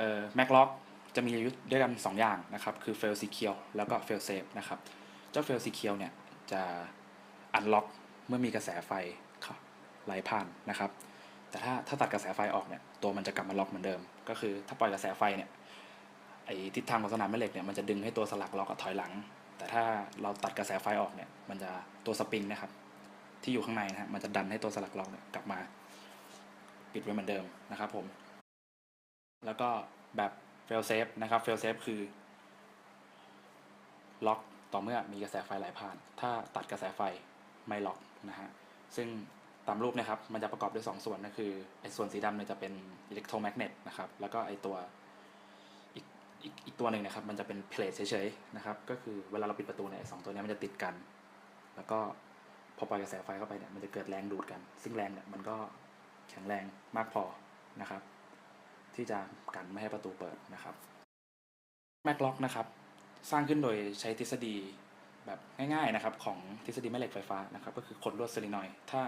เอ่อ Mac Lock จะมีด้วยกัน2อย่างนะครับ คือ fail secure แล้วก็ fail safe นะครับ เจ้า fail secure เนี่ยจะ unlock เมื่อมีกระแสไฟไหลผ่านนะครับ แต่ถ้าถ้าตัดกระแสไฟออกเนี่ยตัวมันจะกลับมาล็อกเหมือนเดิม ก็คือถ้าปล่อยกระแสไฟเนี่ยไอทิศทางของสนามแม่เหล็กเนี่ยมันจะดึงให้ตัวสลักล็อกกับถอยหลัง แต่ถ้าเราตัดกระแสไฟออกเนี่ยมันจะตัวสปริงนะครับ ที่อยู่ข้างในนะฮะมันจะดันให้ตัวสลักล็อกเนี่ยกลับมา ปิดไว้เหมือนเดิมนะครับผม แล้วก็แบบ fail safe นะครับ fail safe คือ ล็อกต่อเมื่อมีกระแสไฟไหลผ่าน ถ้าตัดกระแสไฟไม่ล็อกนะฮะ ซึ่งตามรูปนะครับ มันจะประกอบด้วย 2 ส่วนนั่นคือไอ้ส่วนสีดำเนี่ยจะเป็นอิเล็กโทรแมกเนตนะครับ แล้วก็ไอ้ตัวอีกอีกอีกตัวหนึ่งนะครับ มันจะเป็นเพลทเฉยๆนะครับ ก็คือเวลาเราปิดประตูเนี่ยสองตัวนี้มันจะติดกัน แล้วก็พอปล่อยกระแสไฟเข้าไปเนี่ย มันจะเกิดแรงดูดกัน ซึ่งแรงเนี่ยมันก็แข็งแรงมากพอนะครับ ที่จะกันไม่ให้ประตูเปิดนะครับแม็กล็อกนะครับสร้างขึ้นโดยใช้ทฤษฎีแบบง่ายๆนะครับของทฤษฎีแม่เหล็กไฟฟ้านะครับก็คือขดลวดโซลินอยด์ถ้า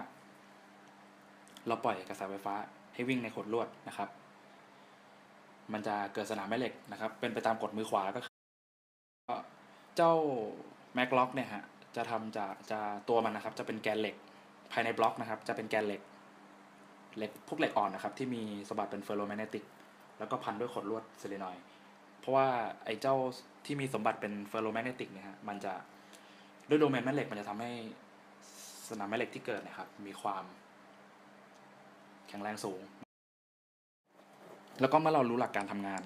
เราปล่อยกระแสไฟฟ้าให้วิ่งในขดลวดนะครับ มันจะเกิดสนามแม่เหล็กนะครับ เป็นไปตามกฎมือขวาก็คือเจ้าแม็กล็อกเนี่ยฮะจะทำจากจะตัวมันนะครับ จะเป็นแกนเหล็กภายในบล็อกนะครับ จะเป็นแกนเหล็กเหล็กพวกเหล็กอ่อนนะครับ ที่มีสมบัติเป็นเฟอร์โรแมกเนติก แล้วก็พันด้วยขดลวดโซลินอยด์เพราะว่าไอ้เจ้าที่มีสมบัติเป็นเฟอร์โรแมกเนติกเนี่ยฮะมันจะด้วยโดเมนแม่เหล็กมันจะทำให้สนามแม่เหล็กที่เกิดนะครับ มีความแข็งแรงสูง แล้วก็เมื่อเรารู้หลักการทำงาน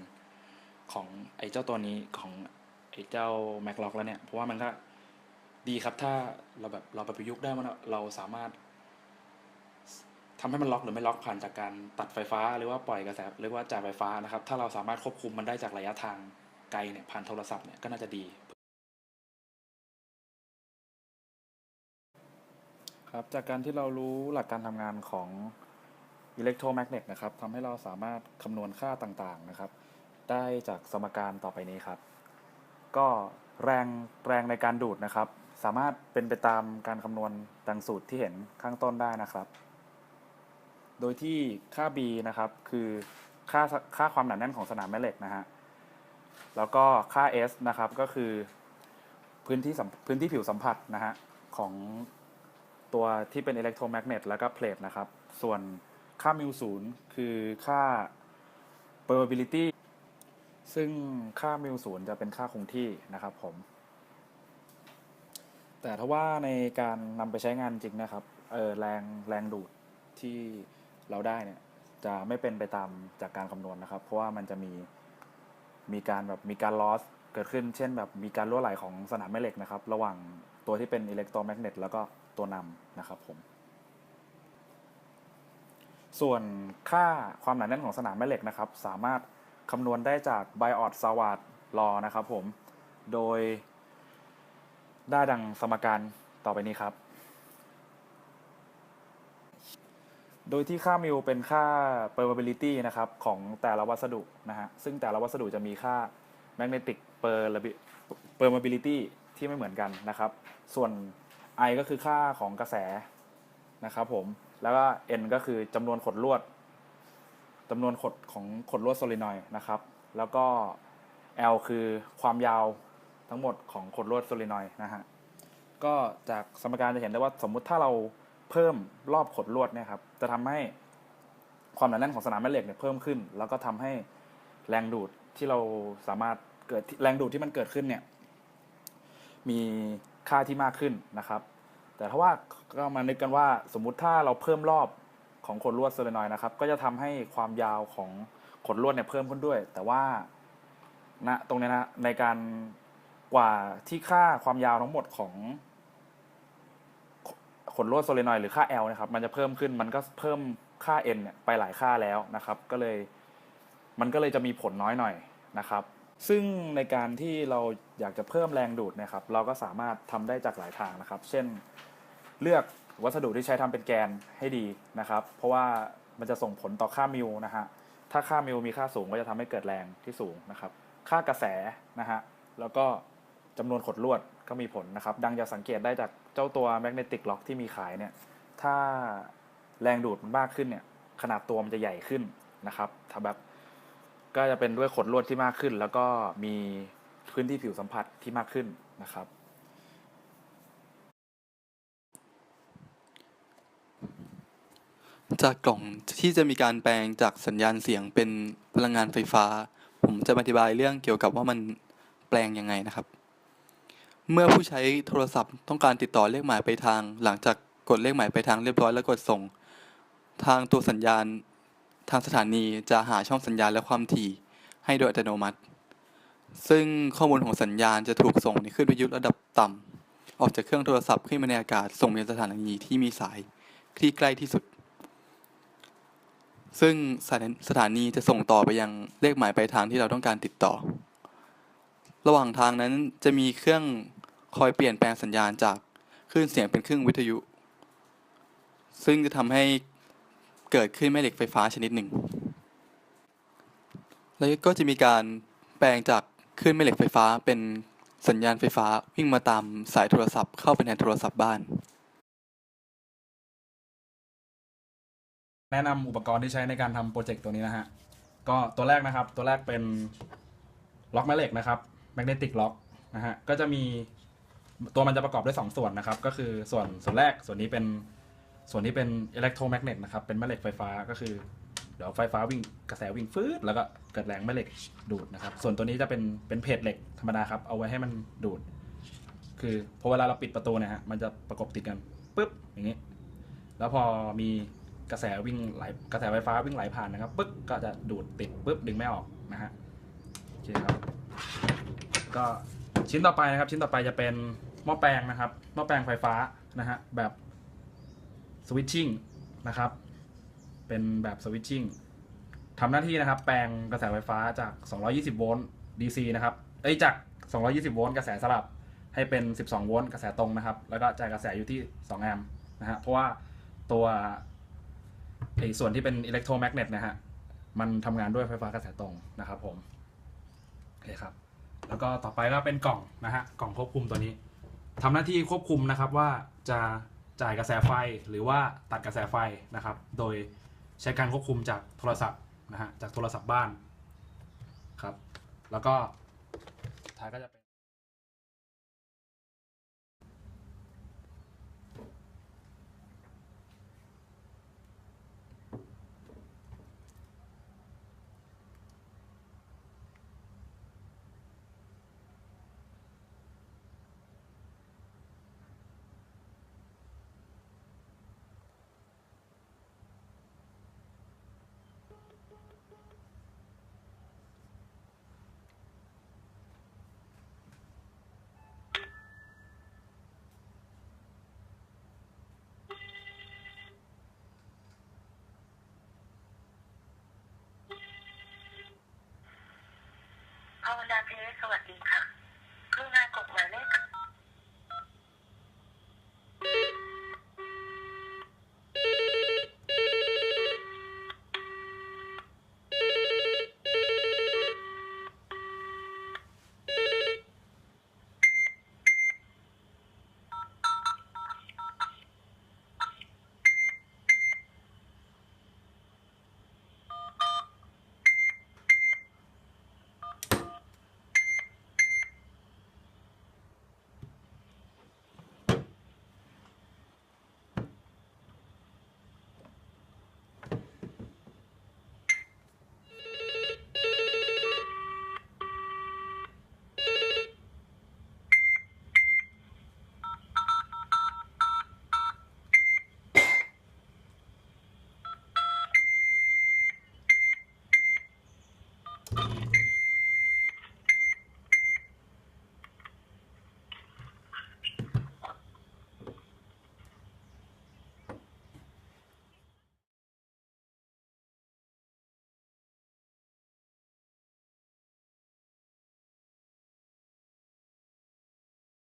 ของไอ้เจ้าตัวนี้ของไอ้เจ้า Mac Lock แล้วเนี่ย เพราะว่ามันก็ดีครับถ้าเราแบบเราไปประยุกต์ได้ว่าเราสามารถ ทำให้มันล็อกหรือไม่ล็อกผ่านจากการตัดไฟฟ้าหรือว่าปล่อยกระแสหรือว่าจ่ายไฟฟ้านะครับ ถ้าเราสามารถควบคุมมันได้จากระยะทางไกลเนี่ยผ่านโทรศัพท์เนี่ยก็น่าจะดี ครับจากการที่เรารู้หลักการทำงานของอิเล็กโทรแมกเนตนะครับทำให้เราสามารถคำนวณค่าต่างๆนะครับ ได้จากสมการต่อไปนี้ครับ ก็แรงแรงในการดูดนะครับ สามารถเป็นไปตามการคำนวณดังสูตรที่เห็นข้างต้นได้นะครับ โดยที่ค่า b นะครับ คือค่าค่าความหนาแน่นของสนามแม่เหล็กนะฮะ แล้วก็ค่า s นะครับ ก็คือพื้นที่พื้นที่ผิวสัมผัสนะฮะ ของตัวที่เป็นอิเล็กโทรแมกเนตแล้วก็เพลทนะครับ ส่วนค่ามิวศูนย์คือค่า probability ซึ่งค่ามิวศูนย์จะเป็นค่าคงที่นะครับผม แต่ถ้าว่าในการนำไปใช้งานจริงนะครับ เออแรงแรงดูดที่ เราได้เนี่ยจะไม่เป็นไปตามจากการคำนวณนะครับ เพราะว่ามันจะมีมีการแบบมีการลอสเกิดขึ้น เช่นแบบมีการรั่วไหลของสนามแม่เหล็กนะครับ ระหว่างตัวที่เป็นอิเล็กโทรแมกเนตแล้วก็ตัวนำนะครับผม ส่วนค่าความหนาแน่นของสนามแม่เหล็กนะครับ สามารถคำนวณได้จากไบออดสวาดลอนะครับผม โดยได้ดังสมการต่อไปนี้ครับ โดยที่ค่ามิวเป็นค่า permeability นะครับของแต่ละวัสดุนะฮะซึ่งแต่ละวัสดุจะมีค่า magnetic permeability ที่ไม่เหมือนกันนะครับ ส่วน I ก็คือค่าของกระแสนะครับผมแล้วก็ N ก็คือจำนวนขดลวดจำนวนขดของขดลวดโซลินอยนะครับ แล้วก็ L คือความยาวทั้งหมดของขดลวดโซลินอยนะฮะก็จากสมการจะเห็นได้ว่าสมมุติถ้าเรา เพิ่มรอบขดลวดเนี่ยครับจะทำให้ความหนาแน่นของสนามแม่เหล็กเนี่ยเพิ่มขึ้น แล้วก็ทำให้แรงดูดที่เราสามารถเกิดแรงดูดที่มันเกิดขึ้นเนี่ยมีค่าที่มากขึ้นนะครับ แต่ถ้าว่าก็มานึกกันว่าสมมุติถ้าเราเพิ่มรอบของขดลวดโซเลนอยนะครับ ก็จะทำให้ความยาวของขดลวดเนี่ยเพิ่มขึ้นด้วย แต่ว่าณนะตรงนี้นะในการกว่าที่ค่าความยาวทั้งหมดของ ขดลวดโซเลนอยด์หรือค่า L นะครับ มันจะเพิ่มขึ้น มันก็เพิ่มค่า N เนี่ยไปหลายค่าแล้วนะครับ ก็เลย มันก็เลยจะมีผลน้อยหน่อยนะครับ ซึ่งในการที่เราอยากจะเพิ่มแรงดูดนะครับ เราก็สามารถทำได้จากหลายทางนะครับ เช่น เลือกวัสดุที่ใช้ทำเป็นแกนให้ดีนะครับ เพราะว่ามันจะส่งผลต่อค่ามิวนะฮะ ถ้าค่ามิวมีค่าสูงก็จะทำให้เกิดแรงที่สูงนะครับ ค่ากระแสนะฮะ แล้วก็ จำนวนขดลวดก็มีผลนะครับ ดังจะสังเกตได้จากเจ้าตัวแมกเนติกล็อกที่มีขายเนี่ย ถ้าแรงดูดมันมากขึ้นเนี่ย ขนาดตัวมันจะใหญ่ขึ้นนะครับ ถ้าแบบก็จะเป็นด้วยขดลวดที่มากขึ้น แล้วก็มีพื้นที่ผิวสัมผัสที่มากขึ้นนะครับ จากกล่องที่จะมีการแปลงจากสัญญาณเสียงเป็นพลังงานไฟฟ้า ผมจะอธิบายเรื่องเกี่ยวกับว่ามันแปลงยังไงนะครับ เมื่อผู้ใช้โทรศัพท์ต้องการติดต่อเลขหมายไปทาง หลังจากกดเลขหมายไปทางเรียบร้อยแล้วกดส่ง ทางตัวสัญญาณ ทางสถานีจะหาช่องสัญญาณและความถี่ ให้โดยอัตโนมัติ ซึ่งข้อมูลของสัญญาณจะถูกส่งในคลื่นวิทยุระดับต่ำออกจากเครื่องโทรศัพท์ขึ้นมาในอากาศส่งไปยังสถานีที่มีสายที่ใกล้ที่สุด ซึ่งสถานสถานีจะส่งต่อไปยังเลขหมายปลายทางที่เราต้องการติดต่อ ระหว่างทางนั้นจะมีเครื่อง คอยเปลี่ยนแปลงสัญญาณจากคลื่นเสียงเป็นคลื่นวิทยุ ซึ่งจะทำให้เกิดขึ้นแม่เหล็กไฟฟ้าชนิดหนึ่ง แล้วก็จะมีการแปลงจากคลื่นแม่เหล็กไฟฟ้าเป็นสัญญาณไฟฟ้าวิ่งมาตามสายโทรศัพท์เข้าไปในโทรศัพท์บ้าน แนะนำอุปกรณ์ที่ใช้ในการทำโปรเจกต์ตัวนี้นะฮะ ก็ตัวแรกนะครับ ตัวแรกเป็นล็อกแม่เหล็กนะครับ magnetic lock นะฮะ ก็จะมี ตัวมันจะประกอบด้วย 2 ส่วนนะครับ ก็คือส่วนส่วนแรกส่วนนี้เป็นส่วนนี้เป็น electromagnet นะครับ เป็นแม่เหล็กไฟฟ้าก็คือ เดี๋ยวไฟฟ้าวิ่งกระแสวิ่งฟืดแล้วก็เกิดแรงแม่เหล็กดูดนะครับ ส่วนตัวนี้จะเป็นเป็นเพจเหล็กธรรมดาครับ เอาไว้ให้มันดูด คือพอเวลาเราปิดประตูเนี่ยฮะมันจะประกบติดกันปุ๊บอย่างนี้ แล้วพอมีกระแสวิ่งไหลกระแสไฟฟ้าวิ่งไหลผ่านนะครับปึ๊บก็จะดูดติดปุ๊บดึงไม่ออกนะฮะโอเคครับ ก็ชิ้นต่อไปนะครับ ชิ้นต่อไปจะเป็น หม้อแปลงนะครับหม้อแปลงไฟฟ้านะฮะแบบสวิตชิ่งนะครับ เป็นแบบสวิตชิ่งทำหน้าที่นะครับ แปลงกระแสไฟฟ้าจาก 220 โวลต์ DC นะครับ เอ้ยจาก 220 โวลต์กระแสสลับให้เป็น 12 โวลต์กระแสตรงนะครับ แล้วก็จ่ายกระแสอยู่ที่ 2 แอมป์นะฮะ เพราะว่าตัวไอ้ส่วนที่เป็นอิเล็กโทรแมกเนตนะฮะ มันทำงานด้วยไฟฟ้ากระแสตรงนะครับผม โอเคครับ แล้วก็ต่อไปก็เป็นกล่องนะฮะ กล่องควบคุมตัวนี้ ทำหน้าที่ควบคุมนะครับว่าจะจ่ายกระแสไฟหรือว่าตัดกระแสไฟนะครับ โดยใช้การควบคุมจากโทรศัพท์นะฮะจากโทรศัพท์บ้านครับ แล้วก็ท้ายก็จะ เป็นภาเทสสวัสดีค่ะ